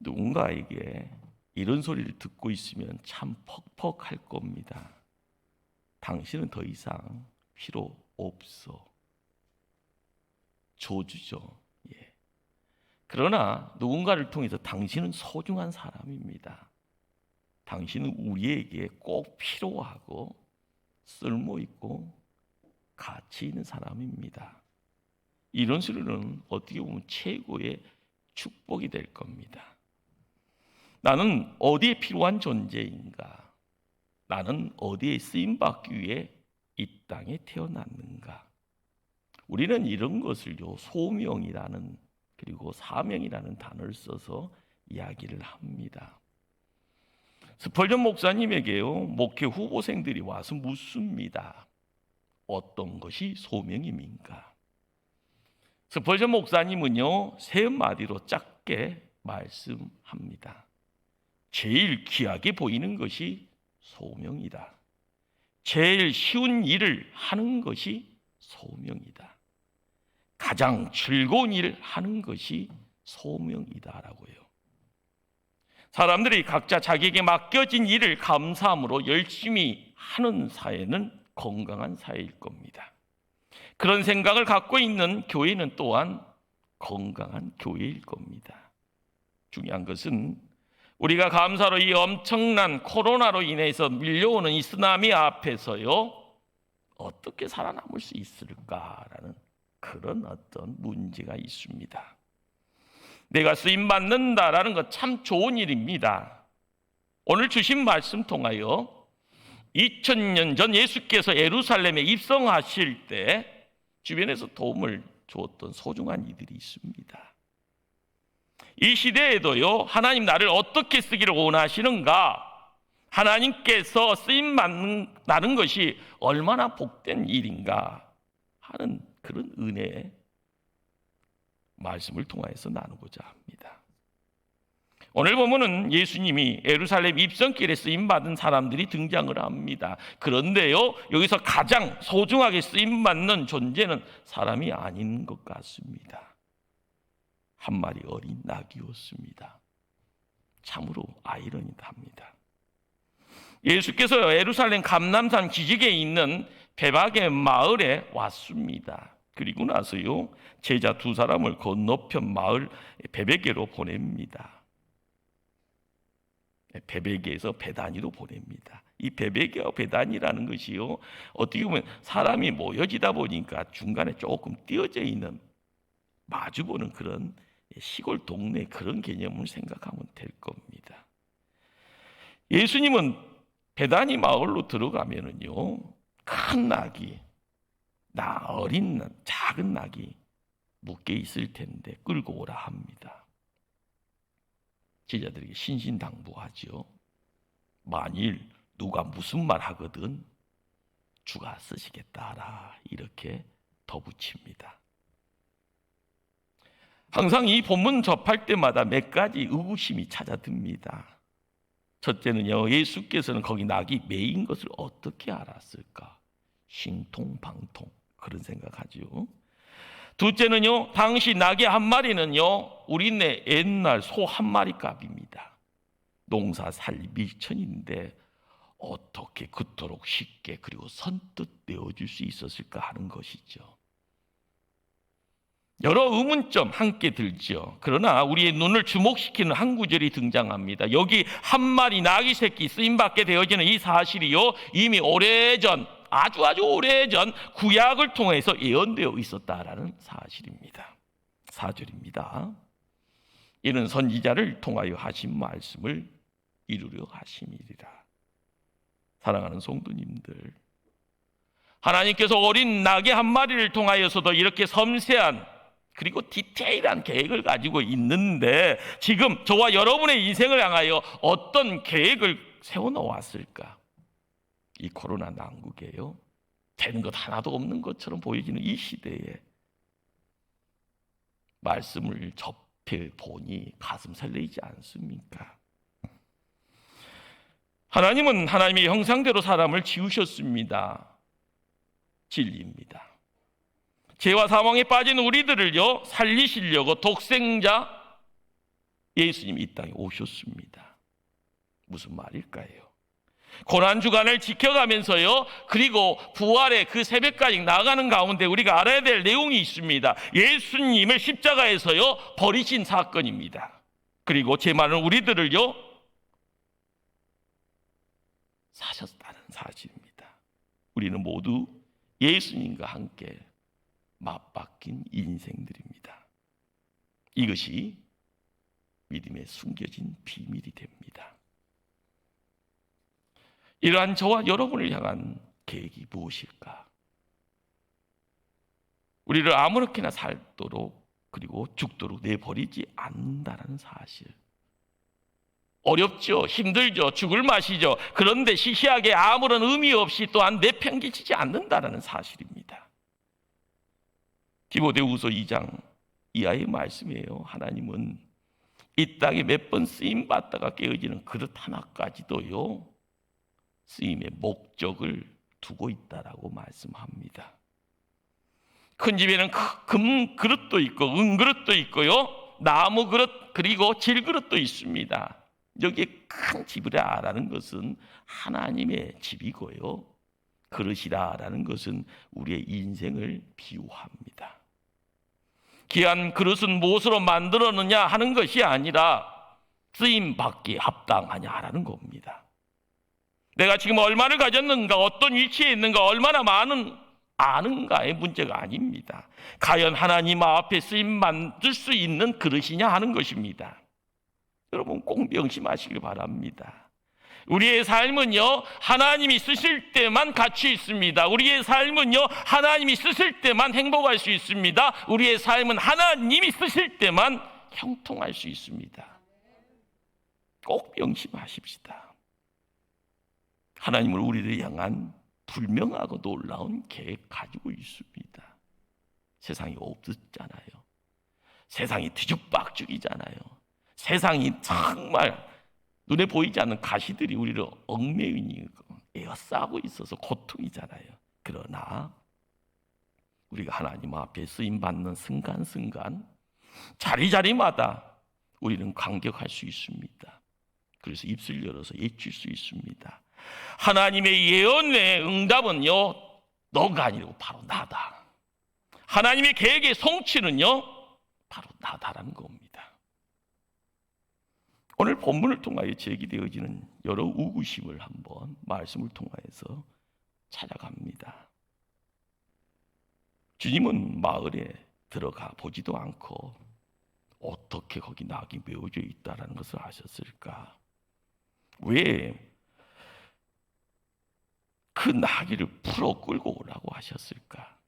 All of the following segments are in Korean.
누군가에게 이런 소리를 듣고 있으면 참 퍽퍽할 겁니다. 당신은 더 이상 필요 없어. 저주죠. 예. 그러나 누군가를 통해서 당신은 소중한 사람입니다. 당신은 우리에게 꼭 필요하고 쓸모 있고 가치 있는 사람입니다. 이런 소리는 어떻게 보면 최고의 축복이 될 겁니다. 나는 어디에 필요한 존재인가? 나는 어디에 쓰임 받기 위해 이 땅에 태어났는가? 우리는 이런 것을요 소명이라는 그리고 사명이라는 단어를 써서 이야기를 합니다. 스펄전 목사님에게요 목회 후보생들이 와서 묻습니다. 어떤 것이 소명임인가? 스펄전 목사님은요 세 마디로 짧게 말씀합니다. 제일 귀하게 보이는 것이 소명이다. 제일 쉬운 일을 하는 것이 소명이다. 가장 즐거운 일을 하는 것이 소명이다라고요. 사람들이 각자 자기에게 맡겨진 일을 감사함으로 열심히 하는 사회는 건강한 사회일 겁니다. 그런 생각을 갖고 있는 교회는 또한 건강한 교회일 겁니다. 중요한 것은 우리가 감사로 이 엄청난 코로나로 인해서 밀려오는 이 쓰나미 앞에서요 어떻게 살아남을 수 있을까라는 그런 어떤 문제가 있습니다. 내가 쓰임 받는다라는 것 참 좋은 일입니다. 오늘 주신 말씀 통하여 2000년 전 예수께서 예루살렘에 입성하실 때 주변에서 도움을 주었던 소중한 이들이 있습니다. 이 시대에도요, 하나님 나를 어떻게 쓰기를 원하시는가? 하나님께서 쓰임 받는 것이 얼마나 복된 일인가 하는 그런 은혜의 말씀을 통하여서 나누고자 합니다. 오늘 보면은 예수님이 예루살렘 입성길에 쓰임 받은 사람들이 등장을 합니다. 그런데요, 여기서 가장 소중하게 쓰임 받는 존재는 사람이 아닌 것 같습니다. 한 마리 어린 낙이었습니다. 참으로 아이러니합니다. 예수께서 예루살렘 감남산 기슭에 있는 베박의 마을에 왔습니다. 그리고 나서요 제자 두 사람을 건너편 마을 베베게로 보냅니다. 베베게에서 베단위로 보냅니다. 이 베베게와 베단이라는 것이요 어떻게 보면 사람이 모여지다 보니까 중간에 조금 띄어져 있는 마주보는 그런 시골 동네 그런 개념을 생각하면 될 겁니다. 예수님은 베단이 마을로 들어가면은요 큰 낙이 나 어린 작은 낙이 묶여 있을 텐데 끌고 오라 합니다. 제자들에게 신신당부하죠. 만일 누가 무슨 말 하거든 주가 쓰시겠다라 이렇게 덧붙입니다. 항상 이 본문 접할 때마다 몇 가지 의구심이 찾아듭니다. 첫째는요, 예수께서는 거기 낙이 매인 것을 어떻게 알았을까? 신통방통 그런 생각하죠. 둘째는요, 당시 낙의 한 마리는요, 우리네 옛날 소 한 마리 값입니다. 농사 살기 밀천인데 어떻게 그토록 쉽게 그리고 선뜻 내어줄 수 있었을까 하는 것이죠. 여러 의문점 함께 들죠. 그러나 우리의 눈을 주목시키는 한 구절이 등장합니다. 여기 한 마리 나귀 새끼 쓰임받게 되어지는 이 사실이요. 이미 오래전 아주 아주 오래전 구약을 통해서 예언되어 있었다라는 사실입니다. 사절입니다. 이는 선지자를 통하여 하신 말씀을 이루려 하심이리라. 사랑하는 성도님들, 하나님께서 어린 낙의 한 마리를 통하여서도 이렇게 섬세한 그리고 디테일한 계획을 가지고 있는데 지금 저와 여러분의 인생을 향하여 어떤 계획을 세워놓았을까? 이 코로나 난국에요. 되는 것 하나도 없는 것처럼 보여지는 이 시대에 말씀을 접해 보니 가슴 설레지 않습니까? 하나님은 하나님의 형상대로 사람을 지으셨습니다. 진리입니다. 죄와 사망에 빠진 우리들을요 살리시려고 독생자 예수님이 이 땅에 오셨습니다. 무슨 말일까요? 고난 주간을 지켜가면서요. 그리고 부활의 그 새벽까지 나가는 가운데 우리가 알아야 될 내용이 있습니다. 예수님을 십자가에서요 버리신 사건입니다. 그리고 제 말은 우리들을요 사셨다는 사실입니다. 우리는 모두 예수님과 함께 맞바뀐 인생들입니다. 이것이 믿음에 숨겨진 비밀이 됩니다. 이러한 저와 여러분을 향한 계획이 무엇일까? 우리를 아무렇게나 살도록 그리고 죽도록 내버리지 않는다는 사실. 어렵죠. 힘들죠. 죽을 맛이죠. 그런데 시시하게 아무런 의미 없이 또한 내팽개치지 않는다는 사실입니다. 디모데후서 2장 이하의 말씀이에요. 하나님은 이 땅에 몇 번 쓰임 받다가 깨어지는 그릇 하나까지도요. 쓰임의 목적을 두고 있다라고 말씀합니다. 큰 집에는 금 그릇도 있고 은 그릇도 있고요. 나무 그릇 그리고 질 그릇도 있습니다. 여기에 큰 집이라라는 것은 하나님의 집이고요. 그릇이라라는 것은 우리의 인생을 비유합니다. 귀한 그릇은 무엇으로 만들었느냐 하는 것이 아니라 쓰임 받기 합당하냐라는 겁니다. 내가 지금 얼마를 가졌는가, 어떤 위치에 있는가, 얼마나 많은 아는가의 문제가 아닙니다. 과연 하나님 앞에 쓰임 만들 수 있는 그릇이냐 하는 것입니다. 여러분 꼭 명심하시길 바랍니다. 우리의 삶은요, 하나님이 쓰실 때만 가치 있습니다. 우리의 삶은요, 하나님이 쓰실 때만 행복할 수 있습니다. 우리의 삶은 하나님이 쓰실 때만 형통할 수 있습니다. 꼭 명심하십시다. 하나님은 우리를 향한 불명하고 놀라운 계획 가지고 있습니다. 세상이 없었잖아요. 세상이 뒤죽박죽이잖아요. 세상이 정말 눈에 보이지 않는 가시들이 우리를 얽매이고 에어싸고 있어서 고통이잖아요. 그러나 우리가 하나님 앞에 쓰임 받는 순간순간 자리자리마다 우리는 감격할 수 있습니다. 그래서 입술 열어서 예칠 수 있습니다. 하나님의 예언의 응답은요, 너가 아니고 바로 나다. 하나님의 계획의 성취는요, 바로 나다라는 겁니다. 오늘 본문을 통하여 제기되어지는 여러 우구심을 한번 말씀을 통하여서 찾아갑니다. 주님은 마을에 들어가 보지도 않고 어떻게 거기 낙이 메워져 있다라는 것을 아셨을까? 왜 그 나귀를 풀어 끌고 오라고 하셨을까?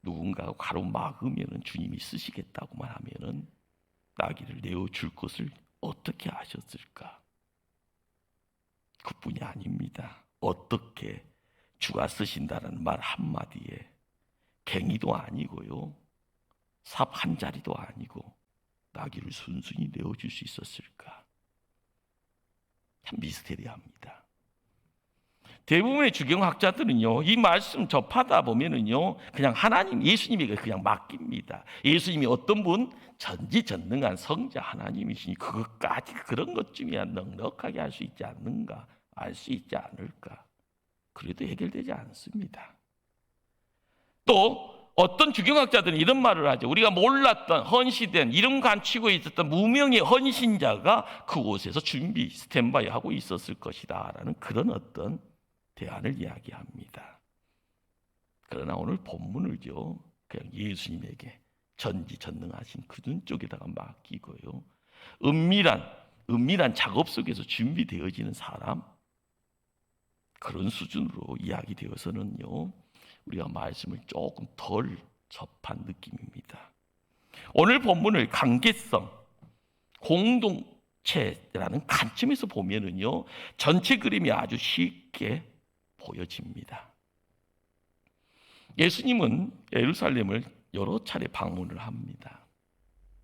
누군가 가로막으면 주님이 쓰시겠다고만 하면은 나귀를 내어 줄 것을 어떻게 하셨을까? 그뿐이 아닙니다. 어떻게 주가 쓰신다는 말 한마디에 갱이도 아니고요. 삽 한 자리도 아니고 나귀를 순순히 내어줄 수 있었을까? 참 미스테리합니다. 대부분의 주경학자들은요, 이 말씀 접하다 보면은요, 그냥 하나님, 예수님에게 그냥 맡깁니다. 예수님이 어떤 분? 전지전능한 성자 하나님이시니 그것까지 그런 것쯤이야 넉넉하게 할 수 있지 않는가? 알 수 있지 않을까? 그래도 해결되지 않습니다. 또 어떤 주경학자들은 이런 말을 하죠. 우리가 몰랐던 헌시된 이름 간치고 있었던 무명의 헌신자가 그곳에서 준비 스탠바이 하고 있었을 것이다라는 그런 어떤 대안을 이야기합니다. 그러나 오늘 본문을요, 그냥 예수님에게 전지전능하신 그분 쪽에다가 맡기고요, 은밀한 은밀한 작업 속에서 준비되어지는 사람 그런 수준으로 이야기되어서는요, 우리가 말씀을 조금 덜 접한 느낌입니다. 오늘 본문을 관계성, 공동체라는 관점에서 보면은요, 전체 그림이 아주 쉽게 보여집니다. 예수님은 예루살렘을 여러 차례 방문을 합니다.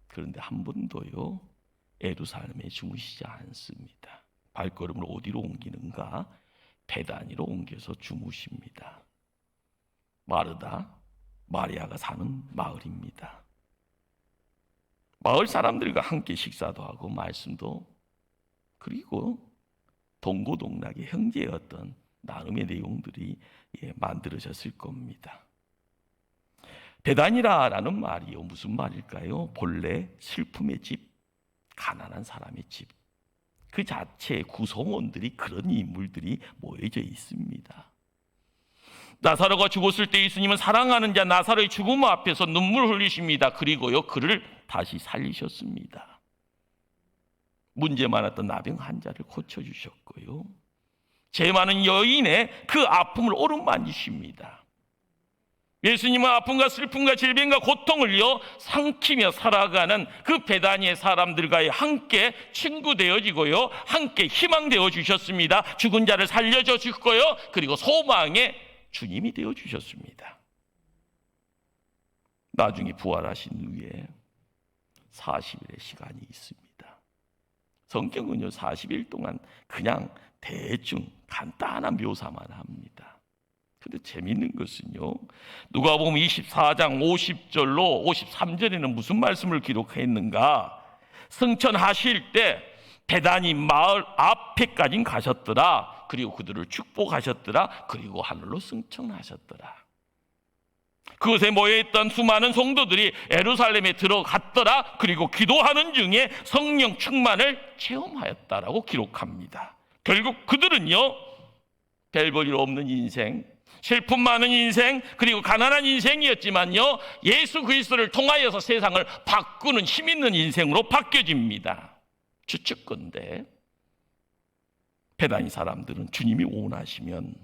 그런데 한 번도요, 예루살렘에 주무시지 않습니다. 발걸음을 어디로 옮기는가? 베단위로 옮겨서 주무십니다. 마르다, 마리아가 사는 마을입니다. 마을 사람들과 함께 식사도 하고 말씀도 그리고 동고동락의 어떤 나름의 내용들이 예, 만들어졌을 겁니다. 배단이라라는 말이요 무슨 말일까요? 본래 슬픔의 집, 가난한 사람의 집. 그 자체의 구성원들이 그런 인물들이 모여져 있습니다. 나사로가 죽었을 때 예수님은 사랑하는 자 나사로의 죽음 앞에서 눈물 흘리십니다. 그리고요 그를 다시 살리셨습니다. 문제 많았던 나병 환자를 고쳐 주셨고요. 죄 많은 여인의 그 아픔을 오른만지십니다. 예수님은 아픔과 슬픔과 질병과 고통을요 삼키며 살아가는 그 배단의 사람들과의 함께 친구 되어지고요 함께 희망 되어 주셨습니다. 죽은 자를 살려줘 주고요 그리고 소망의 주님이 되어 주셨습니다. 나중에 부활하신 후에 40일의 시간이 있습니다. 성경은요 40일 동안 그냥 대충 간단한 묘사만 합니다. 근데 재밌는 것은요. 누가 보면 24장 50절로 53절에는 무슨 말씀을 기록했는가? 승천하실 때 대단히 마을 앞에까지 가셨더라. 그리고 그들을 축복하셨더라. 그리고 하늘로 승천하셨더라. 그곳에 모여있던 수많은 성도들이 에루살렘에 들어갔더라. 그리고 기도하는 중에 성령 충만을 체험하였다라고 기록합니다. 결국 그들은요, 별 볼 일 없는 인생, 슬픔 많은 인생, 그리고 가난한 인생이었지만요, 예수 그리스도를 통하여서 세상을 바꾸는 힘 있는 인생으로 바뀌어집니다. 추측건데, 배단이 사람들은 주님이 원하시면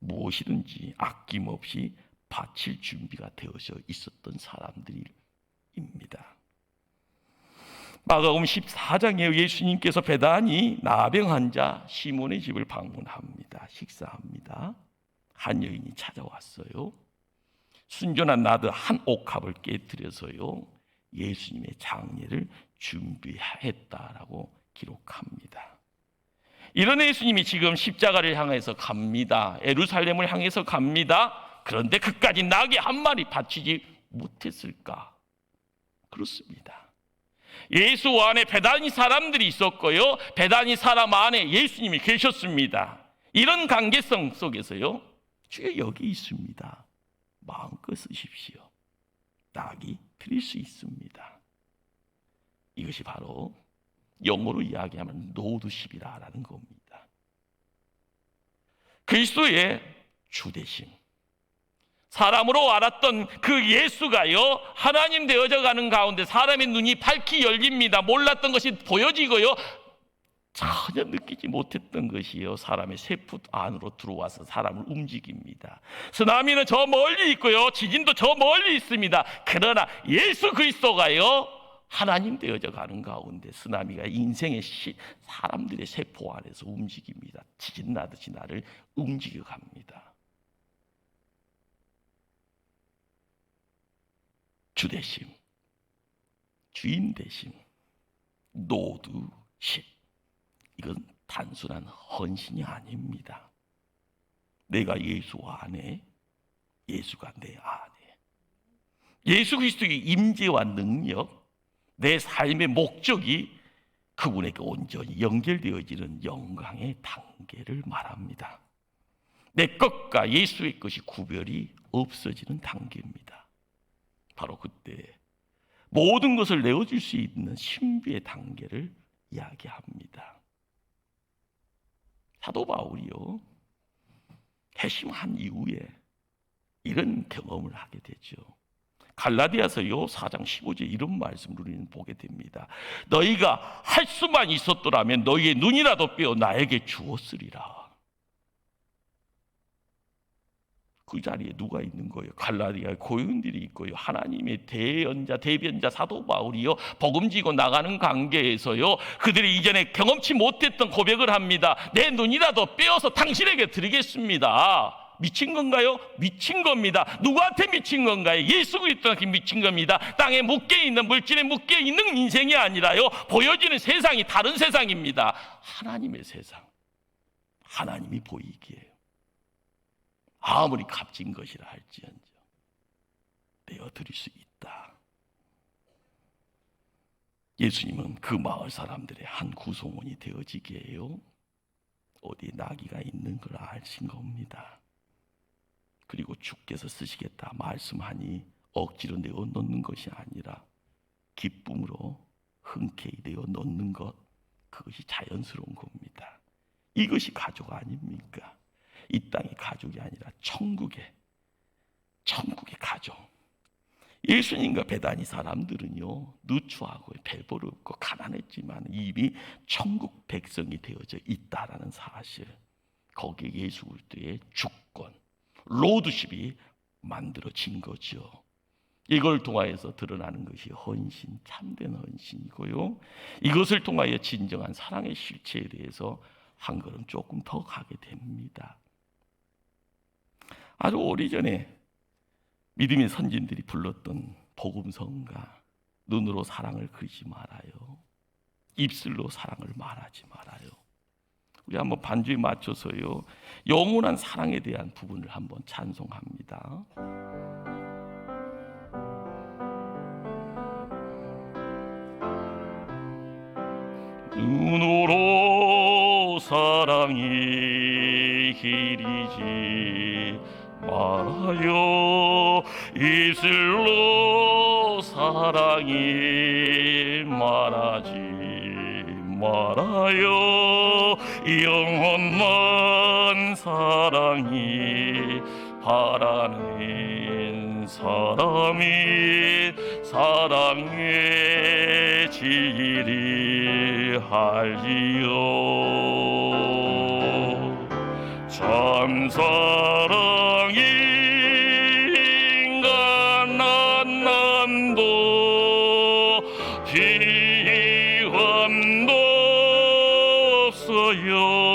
무엇이든지 아낌없이 바칠 준비가 되어져 있었던 사람들입니다. 마가음 14장에 예수님께서 배단이 나병 환자 시몬의 집을 방문합니다. 식사합니다. 한 여인이 찾아왔어요. 순전한 나드 한 옥합을 깨뜨려서요. 예수님의 장례를 준비했다라고 기록합니다. 이런 예수님이 지금 십자가를 향해서 갑니다. 에루살렘을 향해서 갑니다. 그런데 그까지 나귀 한 마리 바치지 못했을까? 그렇습니다. 예수 안에 배단이 사람들이 있었고요. 배단이 사람 안에 예수님이 계셨습니다. 이런 관계성 속에서요. 주여 여기 있습니다. 마음껏 쓰십시오. 낙이 드릴 수 있습니다. 이것이 바로 영어로 이야기하면 노드십이라는 겁니다. 그리스도의 주대심. 사람으로 알았던 그 예수가요, 하나님 되어져 가는 가운데 사람의 눈이 밝히 열립니다. 몰랐던 것이 보여지고요, 전혀 느끼지 못했던 것이요. 사람의 세포 안으로 들어와서 사람을 움직입니다. 쓰나미는 저 멀리 있고요. 지진도 저 멀리 있습니다. 그러나 예수 그리스도가요. 하나님 되어져 가는 가운데 쓰나미가 인생의 시, 사람들의 세포 안에서 움직입니다. 지진 나듯이 나를 움직여 갑니다. 주 대심, 주인 대심, 노두심. 이건 단순한 헌신이 아닙니다. 내가 예수 안에, 예수가 내 안에. 예수 그리스도의 임재와 능력, 내 삶의 목적이 그분에게 온전히 연결되어지는 영광의 단계를 말합니다. 내 것과 예수의 것이 구별이 없어지는 단계입니다. 바로 그때 모든 것을 내어줄 수 있는 신비의 단계를 이야기합니다. 사도 바울이요. 회심한 이후에 이런 경험을 하게 되죠. 갈라디아서요 4장 15절 이런 말씀을 우리는 보게 됩니다. 너희가 할 수만 있었더라면 너희의 눈이라도 빼어 나에게 주었으리라. 그 자리에 누가 있는 거예요? 갈라디아 고인들이 있고요. 하나님의 대연자, 대변자 사도 바울이요. 복음지고 나가는 관계에서요. 그들이 이전에 경험치 못했던 고백을 합니다. 내 눈이라도 빼어서 당신에게 드리겠습니다. 미친 건가요? 미친 겁니다. 누구한테 미친 건가요? 예수 그리스도한테 미친 겁니다. 땅에 묶여 있는 물질에 묶여 있는 인생이 아니라요. 보여지는 세상이 다른 세상입니다. 하나님의 세상. 하나님이 보이기에 아무리 값진 것이라 할지언정 내어 드릴 수 있다. 예수님은 그 마을 사람들의 한 구성원이 되어지기에요. 어디 나귀가 있는 걸 아신 겁니다. 그리고 주께서 쓰시겠다 말씀하니 억지로 내어 놓는 것이 아니라 기쁨으로 흔쾌히 내어 놓는 것 그것이 자연스러운 겁니다. 이것이 가족 아닙니까? 이 땅의 가족이 아니라 천국의 천국의 가족. 예수님과 베다니 사람들은요 누추하고 배부르고 가난했지만 이미 천국 백성이 되어져 있다라는 사실. 거기에 예수 그리스도의 주권, 로드십이 만들어진 거죠. 이걸 통하여서 드러나는 것이 헌신, 참된 헌신이고요. 이것을 통하여 진정한 사랑의 실체에 대해서 한 걸음 조금 더 가게 됩니다. 아주 오래전에 믿음의 선진들이 불렀던 복음성가 눈으로 사랑을 그리지 말아요. 입술로 사랑을 말하지 말아요. 우리 한번 반주에 맞춰서요. 영원한 사랑에 대한 부분을 한번 찬송합니다. 눈으로 사랑이 기리지 말아요 입술로 사랑이 말하지 말아요. 영원한 사랑이 바라는 사람이 사랑의 지리 할지요. 참 사랑 비환도 없어요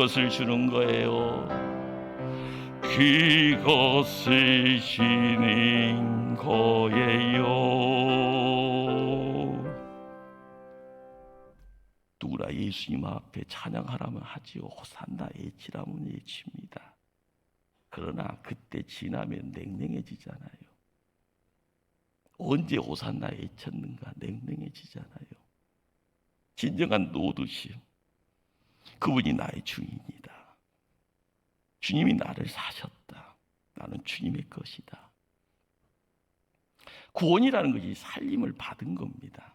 그것을 주는 거예요. 그것을 주는 거예요. 누구나 예수님 앞에 찬양하라면 하지요 호산나 예치라면 예칩니다. 그러나 그때 지나면 냉랭해지잖아요. 언제 호산나 예쳤는가 냉랭해지잖아요. 진정한 노두심 그분이 나의 주인이다. 주님이 나를 사셨다. 나는 주님의 것이다. 구원이라는 것이 살림을 받은 겁니다.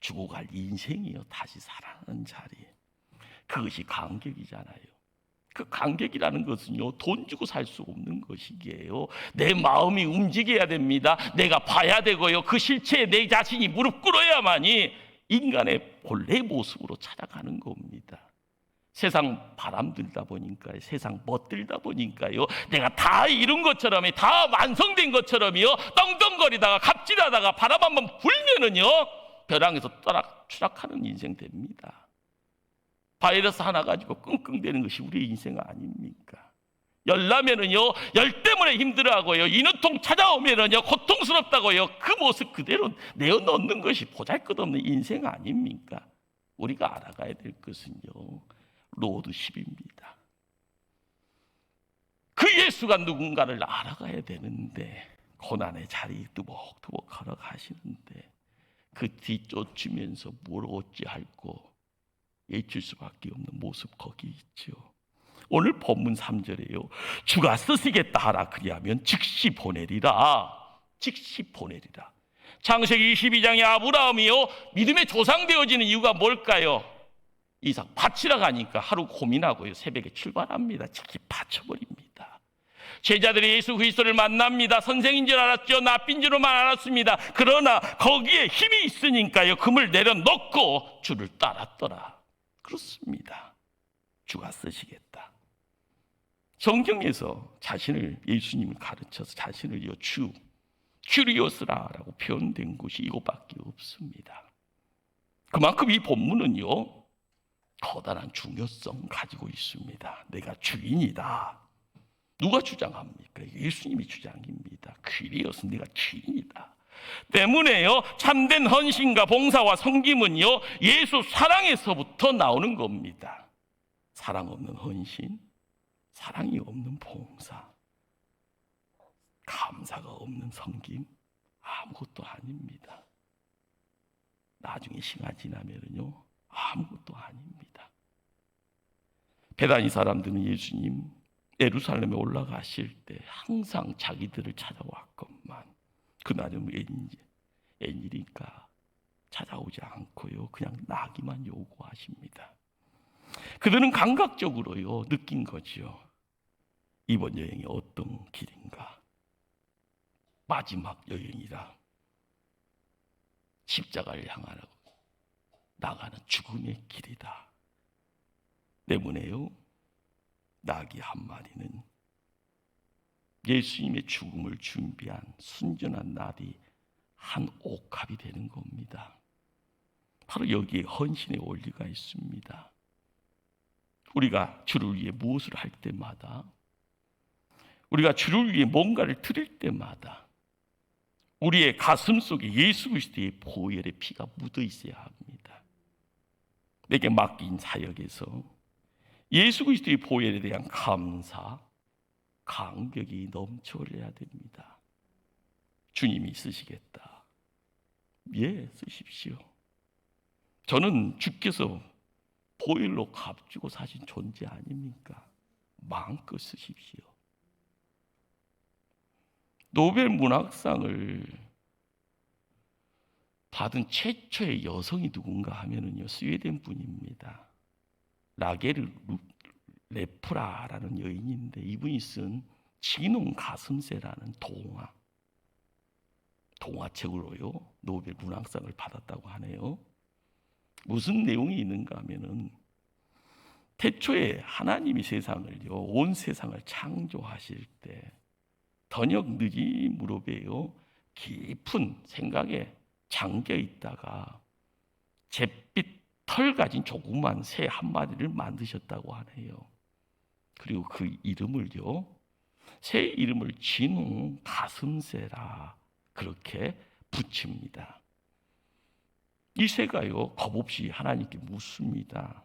죽어갈 인생이요. 다시 살아나는 자리 그것이 감격이잖아요. 그 감격이라는 것은요 돈 주고 살 수 없는 것이기에요. 내 마음이 움직여야 됩니다. 내가 봐야 되고요. 그 실체에 내 자신이 무릎 꿇어야만이 인간의 본래 모습으로 찾아가는 겁니다 세상 바람 들다 보니까 세상 멋들다 보니까요 내가 다 이룬 것처럼 다 완성된 것처럼요 떵떵거리다가 갑질하다가 바람 한번 불면은요 벼랑에서 떠락 추락하는 인생 됩니다. 바이러스 하나 가지고 끙끙대는 것이 우리의 인생 아닙니까? 열나면은요 열 때문에 힘들어하고요 인후통 찾아오면은요 고통스럽다고요 그 모습 그대로 내어 놓는 것이 보잘것없는 인생 아닙니까? 우리가 알아가야 될 것은요 로드십입니다. 그 예수가 누군가를 알아가야 되는데 고난의 자리 두벅두벅 걸어가시는데 그 뒤쫓으면서 뭘 어찌할고 예칠 수밖에 없는 모습 거기 있죠. 오늘 본문 3절에요. 주가 쓰시겠다 하라 그리하면 즉시 보내리라. 즉시 보내리라. 창세기 22장의 아브라함이요 믿음의 조상 되어지는 이유가 뭘까요? 이삭 바치러 가니까 하루 고민하고요 새벽에 출발합니다. 즉시 바쳐버립니다. 제자들이 예수 그리스도를 만납니다. 선생인 줄 알았죠. 납빈 줄만 알았습니다. 그러나 거기에 힘이 있으니까요. 금을 내려놓고 주를 따랐더라. 그렇습니다. 주가 쓰시겠다. 성경에서 자신을 예수님을 가르쳐서 자신을 요 주 큐리오스라라고 표현된 곳이 이곳밖에 없습니다. 그만큼 이 본문은요 커다란 중요성 가지고 있습니다. 내가 주인이다. 누가 주장합니까? 예수님이 주장입니다. 퀴리오스 네가 주인이다. 때문에요 참된 헌신과 봉사와 섬김은요 예수 사랑에서부터 나오는 겁니다. 사랑 없는 헌신, 사랑이 없는 봉사, 감사가 없는 섬김 아무것도 아닙니다. 나중에 시간 지나면은요 아무것도 아닙니다. 베다니 사람들은 예수님 예루살렘에 올라가실 때 항상 자기들을 찾아왔건만 그날은 웬일, 웬일인가 찾아오지 않고요 그냥 나기만 요구하십니다. 그들은 감각적으로요 느낀 거지요. 이번 여행이 어떤 길인가? 마지막 여행이라 십자가를 향하러 나가는 죽음의 길이다. 때문에요. 나귀 한 마리는 예수님의 죽음을 준비한 순전한 날이 한 옥합이 되는 겁니다. 바로 여기에 헌신의 원리가 있습니다. 우리가 주를 위해 무엇을 할 때마다 우리가 주를 위해 뭔가를 드릴 때마다 우리의 가슴 속에 예수 그리스도의 보혈의 피가 묻어 있어야 합니다. 내게 맡긴 사역에서 예수 그리스도의 보혈에 대한 감사, 감격이 넘쳐올려야 됩니다. 주님이 쓰시겠다. 예, 쓰십시오. 저는 주께서 보혈로 값주고 사신 존재 아닙니까? 마음껏 쓰십시오. 노벨 문학상을 받은 최초의 여성이 누군가 하면은요 스웨덴 분입니다. 라게르 레프라라는 여인인데 이분이 쓴 진홍 가슴새라는 동화 동화책으로요 노벨 문학상을 받았다고 하네요. 무슨 내용이 있는가 하면은 태초에 하나님이 세상을요 온 세상을 창조하실 때 저녁 늦이 무릎에요 깊은 생각에 잠겨 있다가 잿빛 털 가진 조그만 새 한 마리를 만드셨다고 하네요. 그리고 그 이름을요 새 이름을 진홍 가슴새라 그렇게 붙입니다. 이 새가요 겁없이 하나님께 묻습니다.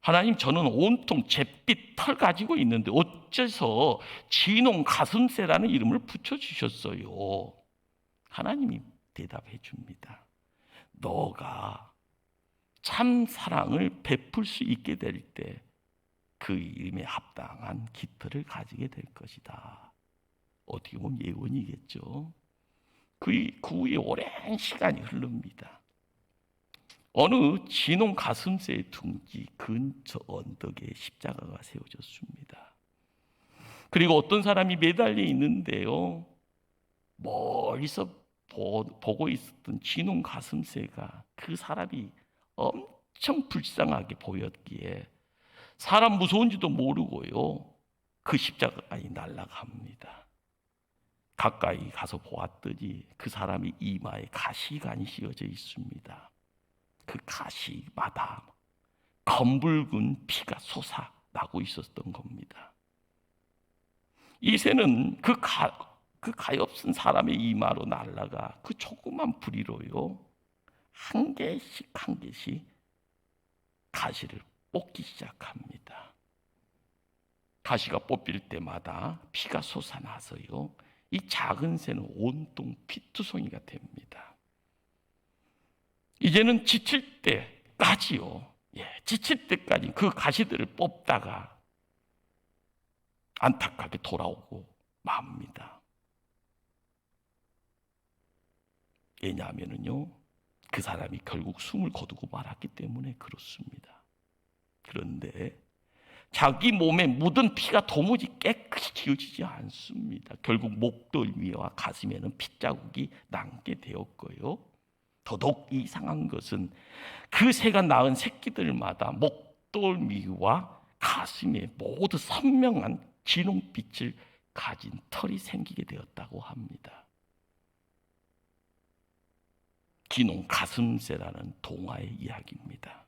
하나님 저는 온통 잿빛 털 가지고 있는데 어째서 진홍 가슴새라는 이름을 붙여 주셨어요? 하나님이 대답해 줍니다. 너가 참 사랑을 베풀 수 있게 될 때 그 이름에 합당한 깃털을 가지게 될 것이다. 어떻게 보면 예언이겠죠. 그, 그 후에 오랜 시간이 흐릅니다. 어느 진홍 가슴새의 둥지 근처 언덕에 십자가가 세워졌습니다. 그리고 어떤 사람이 매달려 있는데요. 멀리서 보, 보고 있었던 진홍 가슴새가 그 사람이 엄청 불쌍하게 보였기에 사람 무서운지도 모르고요. 그 십자가까지 날아갑니다. 가까이 가서 보았더니 그 사람이 이마에 가시관이 씌어져 있습니다. 그 가시마다 검붉은 피가 솟아나고 있었던 겁니다. 이 새는 그, 가, 그 가엾은 사람의 이마로 날라가 그 조그만 부리로요 한 개씩 한 개씩 가시를 뽑기 시작합니다. 가시가 뽑힐 때마다 피가 솟아나서요 이 작은 새는 온통 피투성이가 됩니다. 이제는 지칠 때까지요. 예, 지칠 때까지 그 가시들을 뽑다가 안타깝게 돌아오고 맙니다. 왜냐하면은요, 그 사람이 결국 숨을 거두고 말았기 때문에 그렇습니다. 그런데 자기 몸에 묻은 피가 도무지 깨끗이 지워지지 않습니다. 결국 목덜미와 가슴에는 핏자국이 남게 되었고요. 더더욱 이상한 것은 그 새가 낳은 새끼들마다 목덜미와 가슴에 모두 선명한 진홍빛을 가진 털이 생기게 되었다고 합니다. 기농 가슴새라는 동화의 이야기입니다.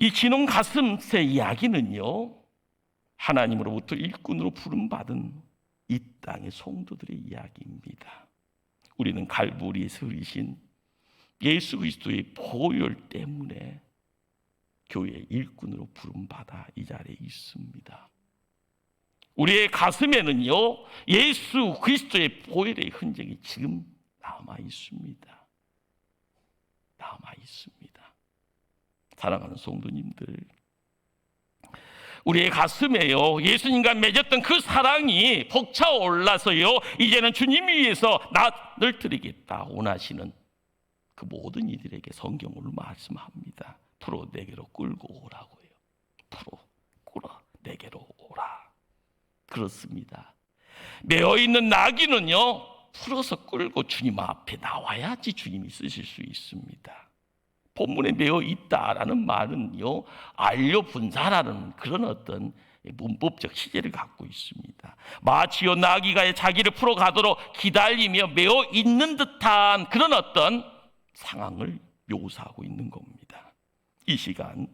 이 기농 가슴새 이야기는요. 하나님으로부터 일꾼으로 부름받은 이 땅의 성도들의 이야기입니다. 우리는 갈보리에서 흐리신 예수 그리스도의 보혈 때문에 교회의 일꾼으로 부름받아 이 자리에 있습니다. 우리의 가슴에는요 예수 그리스도의 보혈의 흔적이 지금 남아 있습니다. 남아 있습니다. 사랑하는 성도님들, 우리의 가슴에요 예수님과 맺었던 그 사랑이 벅차 올라서요 이제는 주님 위해서 나를 드리겠다 원하시는 그 모든 이들에게 성경으로 말씀합니다. 풀어 내게로 끌고 오라고요. 풀어 끌어 내게로 오라. 그렇습니다. 매어 있는 나귀는요 풀어서 끌고 주님 앞에 나와야지 주님이 쓰실 수 있습니다. 본문에 매어 있다라는 말은요 알려 분사라는 그런 어떤 문법적 시제를 갖고 있습니다. 마치요 나귀가 자기를 풀어 가도록 기다리며 매어 있는 듯한 그런 어떤 상황을 묘사하고 있는 겁니다. 이 시간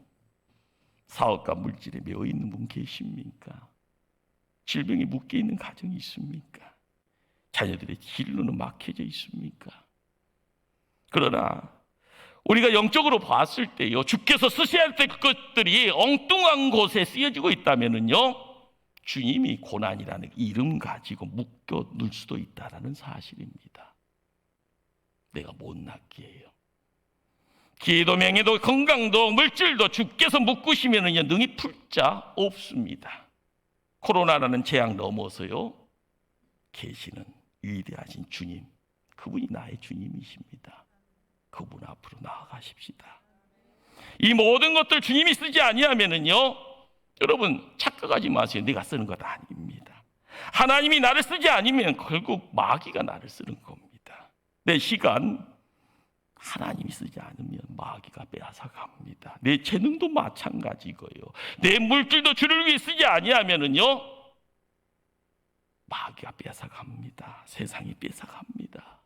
사업과 물질에 매어 있는 분 계십니까? 질병에 묶여 있는 가정이 있습니까? 자녀들의 진로는 막혀져 있습니까? 그러나 우리가 영적으로 봤을 때요, 주께서 쓰셔야 할때 그것들이 엉뚱한 곳에 쓰여지고 있다면은요, 주님이 고난이라는 이름 가지고 묶여 놓을 수도 있다라는 사실입니다. 내가 못났기에요. 기도 명예도 건강도 물질도 주께서 묶으시면은요 능히 풀 자 없습니다. 코로나라는 재앙 넘어서요 계시는 위대하신 주님 그분이 나의 주님이십니다. 그분 앞으로 나아가십시다. 이 모든 것들 주님이 쓰지 아니하면은요 여러분 착각하지 마세요. 내가 쓰는 것 아닙니다. 하나님이 나를 쓰지 않으면 결국 마귀가 나를 쓰는 겁니다. 내 시간 하나님이 쓰지 않으면 마귀가 빼앗아 갑니다. 내 재능도 마찬가지고요. 내 물질도 주를 위해 쓰지 아니하면은요. 마귀가 빼앗아 갑니다. 세상이 빼앗아 갑니다.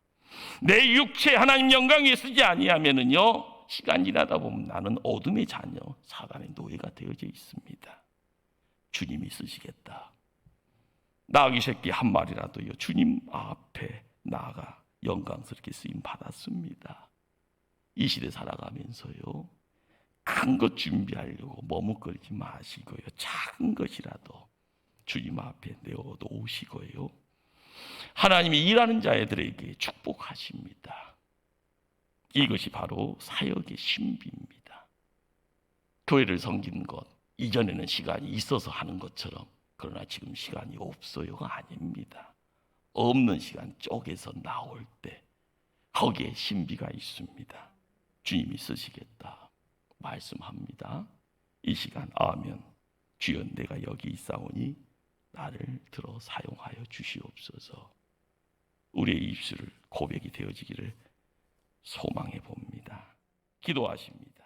내 육체 하나님 영광 위해 쓰지 아니하면은요. 시간 지나다 보면 나는 어둠의 자녀, 사단의 노예가 되어져 있습니다. 주님이 쓰시겠다. 나귀 새끼 한 마리라도요. 주님 앞에 나가 영광스럽게 쓰임 받았습니다. 이 시대 살아가면서요. 큰 것 준비하려고 머뭇거리지 마시고요. 작은 것이라도 주님 앞에 내어 놓으시고요. 하나님이 일하는 자들에게 축복하십니다. 이것이 바로 사역의 신비입니다. 교회를 섬기는 것, 이전에는 시간이 있어서 하는 것처럼 그러나 지금 시간이 없어요가 아닙니다. 없는 시간 쪽에서 나올 때 거기에 신비가 있습니다. 주님이 쓰시겠다 말씀합니다. 이 시간 아멘. 주여 내가 여기 있사오니 나를 들어 사용하여 주시옵소서. 우리의 입술을 고백이 되어지기를 소망해 봅니다. 기도하십니다.